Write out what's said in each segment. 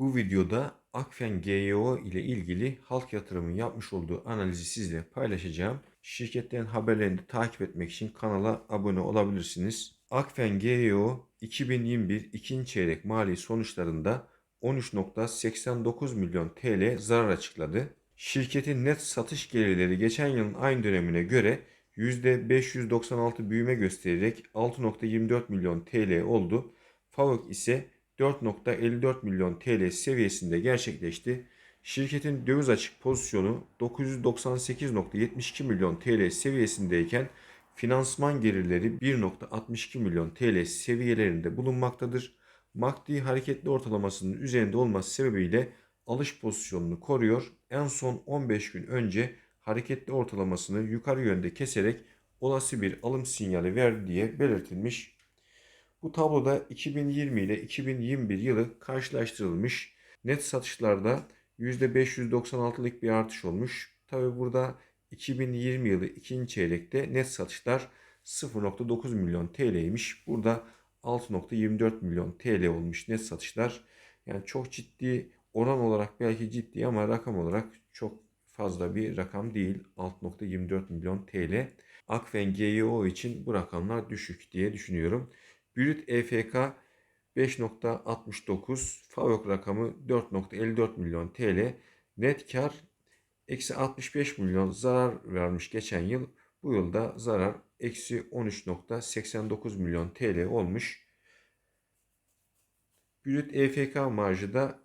Bu videoda Akfen GYO ile ilgili halk yatırımın yapmış olduğu analizi sizle paylaşacağım. Şirketlerin haberlerini takip etmek için kanala abone olabilirsiniz. Akfen GYO 2021 ikinci çeyrek mali sonuçlarında 13.89 milyon TL zarar açıkladı. Şirketin net satış gelirleri geçen yılın aynı dönemine göre %596 büyüme göstererek 6.24 milyon TL oldu. FAVÖK ise 4.54 milyon TL seviyesinde gerçekleşti. Şirketin döviz açık pozisyonu 998.72 milyon TL seviyesindeyken finansman gelirleri 1.62 milyon TL seviyelerinde bulunmaktadır. MACD hareketli ortalamasının üzerinde olması sebebiyle alış pozisyonunu koruyor. En son 15 gün önce hareketli ortalamasını yukarı yönde keserek olası bir alım sinyali verdi diye belirtilmiş. Bu tabloda 2020 ile 2021 yılı karşılaştırılmış. Net satışlarda %596'lık bir artış olmuş. Tabi burada 2020 yılı ikinci çeyrekte net satışlar 0.9 milyon TL'ymiş. Burada 6.24 milyon TL olmuş net satışlar. Yani çok ciddi oran olarak belki ciddi ama rakam olarak çok fazla bir rakam değil. 6.24 milyon TL. Akfen GYO için bu rakamlar düşük diye düşünüyorum. Brüt EFK 5.69, FAVÖK rakamı 4.54 milyon TL. Net kar eksi 65 milyon zarar vermiş geçen yıl. Bu yılda zarar eksi 13.89 milyon TL olmuş. Brüt EFK marjı da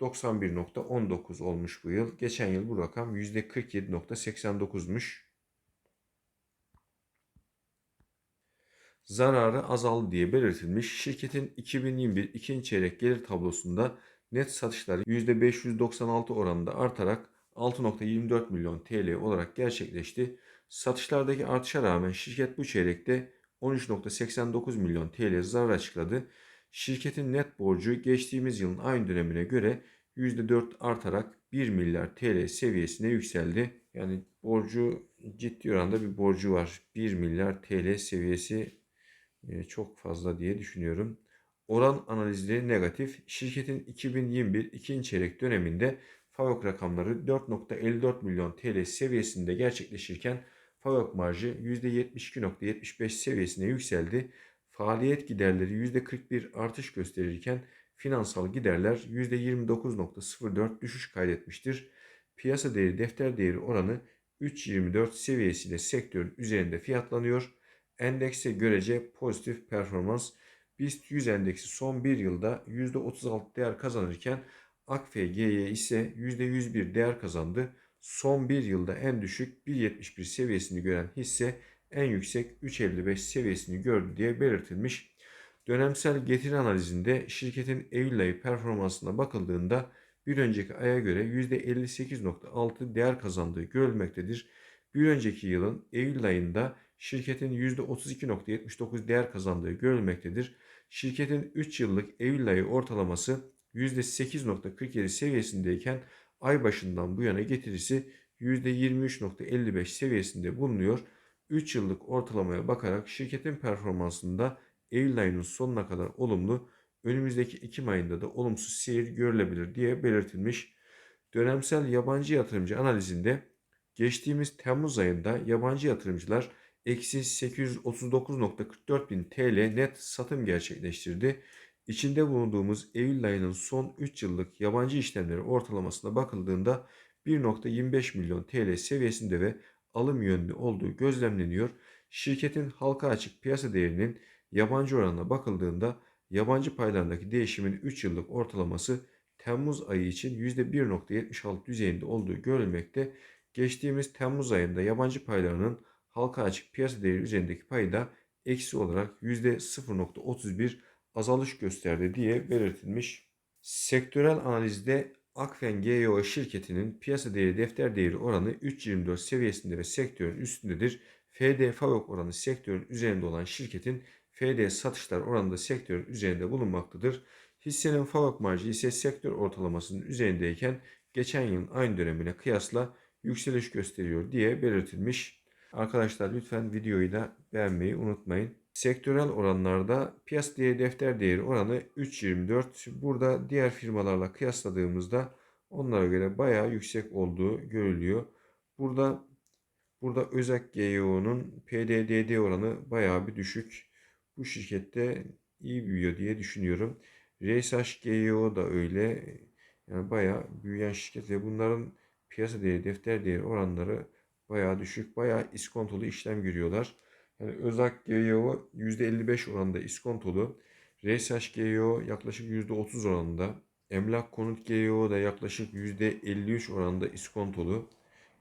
%91.19 olmuş bu yıl. Geçen yıl bu rakam %47.89'muş. zararı azaldı diye belirtilmiş. Şirketin 2021 ikinci çeyrek gelir tablosunda net satışları %596 oranında artarak 6.24 milyon TL olarak gerçekleşti. Satışlardaki artışa rağmen şirket bu çeyrekte 13.89 milyon TL zarar açıkladı. Şirketin net borcu geçtiğimiz yılın aynı dönemine göre %4 artarak 1 milyar TL seviyesine yükseldi. Yani borcu ciddi oranda bir borcu var. 1 milyar TL seviyesi çok fazla diye düşünüyorum. Oran analizleri negatif. Şirketin 2021 ikinci çeyrek döneminde FAVÖK rakamları 4.54 milyon TL seviyesinde gerçekleşirken FAVÖK marjı %72.75 seviyesine yükseldi. Faaliyet giderleri %41 artış gösterirken finansal giderler %29.04 düşüş kaydetmiştir. Piyasa değeri defter değeri oranı 3.24 seviyesiyle sektörün üzerinde fiyatlanıyor endekse görece pozitif performans. BIST 100 endeksi son bir yılda %36 değer kazanırken AKFGY ise %101 değer kazandı. Son bir yılda en düşük 1.71 seviyesini gören hisse en yüksek 3.55 seviyesini gördü diye belirtilmiş. Dönemsel getiri analizinde şirketin Eylül ayı performansına bakıldığında bir önceki aya göre %58.6 değer kazandığı görülmektedir. Bir önceki yılın Eylül ayında şirketin %32.79 değer kazandığı görülmektedir. Şirketin 3 yıllık Eylül ortalaması %8.47 seviyesindeyken ay başından bu yana getirisi %23.55 seviyesinde bulunuyor. 3 yıllık ortalamaya bakarak şirketin performansında Eylül ayının sonuna kadar olumlu, önümüzdeki Ekim ayında da olumsuz seyir görülebilir diye belirtilmiş. Dönemsel yabancı yatırımcı analizinde geçtiğimiz Temmuz ayında yabancı yatırımcılar eksi 839.44 bin TL net satım gerçekleştirdi. İçinde bulunduğumuz Eylül ayının son 3 yıllık yabancı işlemleri ortalamasına bakıldığında 1.25 milyon TL seviyesinde ve alım yönlü olduğu gözlemleniyor. Şirketin halka açık piyasa değerinin yabancı oranına bakıldığında yabancı paylarındaki değişimin 3 yıllık ortalaması Temmuz ayı için %1.76 düzeyinde olduğu görülmekte. Geçtiğimiz Temmuz ayında yabancı paylarının halka açık piyasa değeri üzerindeki payı da eksi olarak %0.31 azalış gösterdi diye belirtilmiş. Sektörel analizde Akfen GYO şirketinin piyasa değeri defter değeri oranı 3.24 seviyesinde ve sektörün üstündedir. FD FAVÖK oranı sektörün üzerinde olan şirketin FD satışlar oranında sektörün üzerinde bulunmaktadır. Hissenin FAVÖK marjı ise sektör ortalamasının üzerindeyken geçen yılın aynı dönemine kıyasla yükseliş gösteriyor diye belirtilmiş. Arkadaşlar lütfen videoyu da beğenmeyi unutmayın. Sektörel oranlarda piyasa değeri defter değeri oranı 3.24. Burada diğer firmalarla kıyasladığımızda onlara göre bayağı yüksek olduğu görülüyor. Burada burada Özak GYO'nun PDDD oranı bayağı bir düşük. Bu şirkette iyi büyüyor diye düşünüyorum. RSH GYO da öyle. Yani bayağı büyüyen şirket ve bunların piyasa değeri, defter değeri oranları bayağı düşük. Bayağı iskontolu işlem görüyorlar. Yani Özak GYO %55 oranında iskontolu. RSH GYO yaklaşık %30 oranında. Emlak Konut GYO da yaklaşık %53 oranında iskontolu.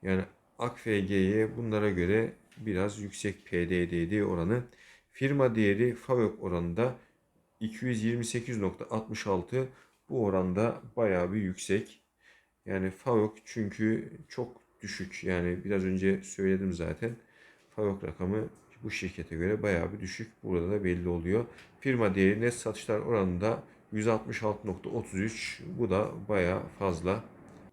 Yani AKFG'ye bunlara göre biraz yüksek PDDD oranı. Firma değeri FAVÖK oranında 228.66 bu oranda bayağı bir yüksek. Yani FAVÖK çünkü çok düşük. Yani biraz önce söyledim zaten. FAVÖK rakamı bu şirkete göre bayağı bir düşük. Burada da belli oluyor. Firma değeri net satışlar oranında 166.33. Bu da bayağı fazla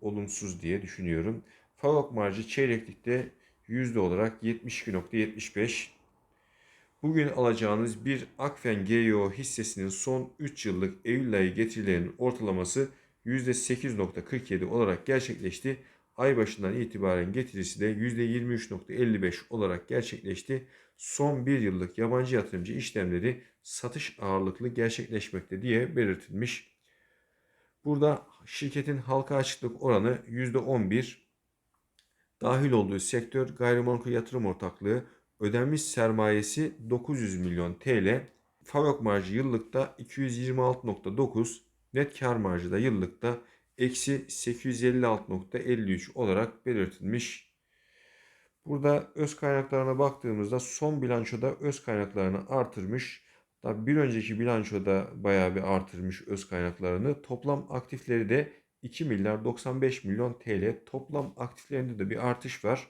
olumsuz diye düşünüyorum. FAVÖK marjı çeyreklikte yüzde olarak 72.75. Bugün alacağınız bir Akfen GYO hissesinin son 3 yıllık Eylül ayı getirilerinin ortalaması %8.47 olarak gerçekleşti. Ay başından itibaren getirisi de %23.55 olarak gerçekleşti. Son 1 yıllık yabancı yatırımcı işlemleri satış ağırlıklı gerçekleşmekte diye belirtilmiş. Burada şirketin halka açıklık oranı %11. Dahil olduğu sektör gayrimenkul yatırım ortaklığı ödenmiş sermayesi 900 milyon TL. FAVÖK marjı yıllıkta 226.9, net kar marjı da yıllıkta eksi 856.53 olarak belirtilmiş. Burada öz kaynaklarına baktığımızda son bilançoda öz kaynaklarını artırmış. Tabi bir önceki bilançoda bayağı bir artırmış öz kaynaklarını. Toplam aktifleri de 2 milyar 95 milyon TL. Toplam aktiflerinde de bir artış var.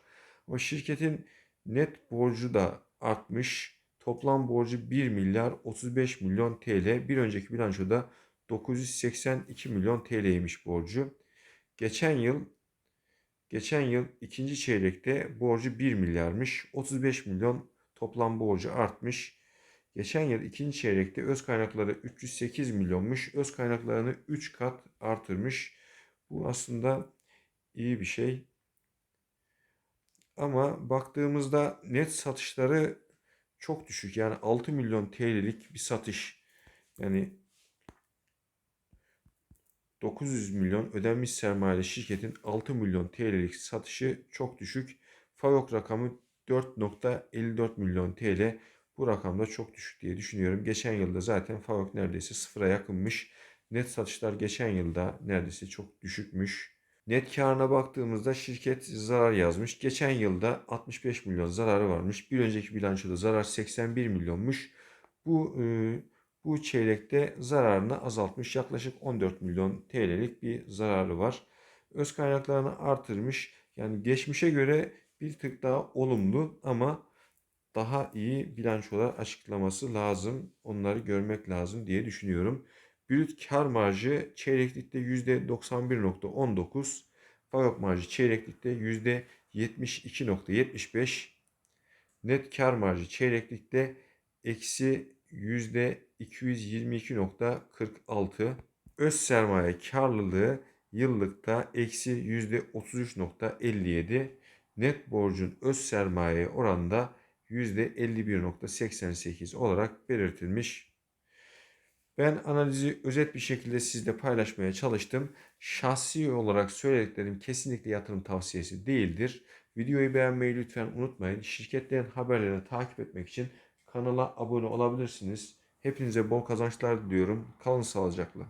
Ama şirketin net borcu da artmış. Toplam borcu 1 milyar 35 milyon TL. Bir önceki bilançoda 982 milyon TL'ymiş borcu. Geçen yıl geçen yıl ikinci çeyrekte borcu 1 milyarmış. 35 milyon toplam borcu artmış. Geçen yıl ikinci çeyrekte öz kaynakları 308 milyonmuş. Öz kaynaklarını 3 kat artırmış. Bu aslında iyi bir şey. Ama baktığımızda net satışları çok düşük. Yani 6 milyon TL'lik bir satış. Yani 900 milyon ödenmiş sermayeli şirketin 6 milyon TL'lik satışı çok düşük. FAVÖK rakamı 4.54 milyon TL. Bu rakam da çok düşük diye düşünüyorum. Geçen yılda zaten FAVÖK neredeyse sıfıra yakınmış. Net satışlar geçen yılda neredeyse çok düşükmüş. Net karına baktığımızda şirket zarar yazmış. Geçen yılda 65 milyon zararı varmış. Bir önceki bilançoda zarar 81 milyonmuş. Bu e, bu çeyrekte zararını azaltmış. Yaklaşık 14 milyon TL'lik bir zararı var. Öz kaynaklarını artırmış. Yani geçmişe göre bir tık daha olumlu ama daha iyi bilançolar açıklaması lazım. Onları görmek lazım diye düşünüyorum. Brüt kar marjı çeyreklikte %91.19. Fabrik marjı çeyreklikte %72.75. Net kar marjı çeyreklikte eksi %222.46. Öz sermaye karlılığı yıllıkta eksi %33.57. Net borcun öz sermaye oranında %51.88 olarak belirtilmiş. Ben analizi özet bir şekilde sizle paylaşmaya çalıştım. Şahsi olarak söylediklerim kesinlikle yatırım tavsiyesi değildir. Videoyu beğenmeyi lütfen unutmayın. Şirketlerin haberlerini takip etmek için kanala abone olabilirsiniz. Hepinize bol kazançlar diliyorum. Kalın sağlıcakla.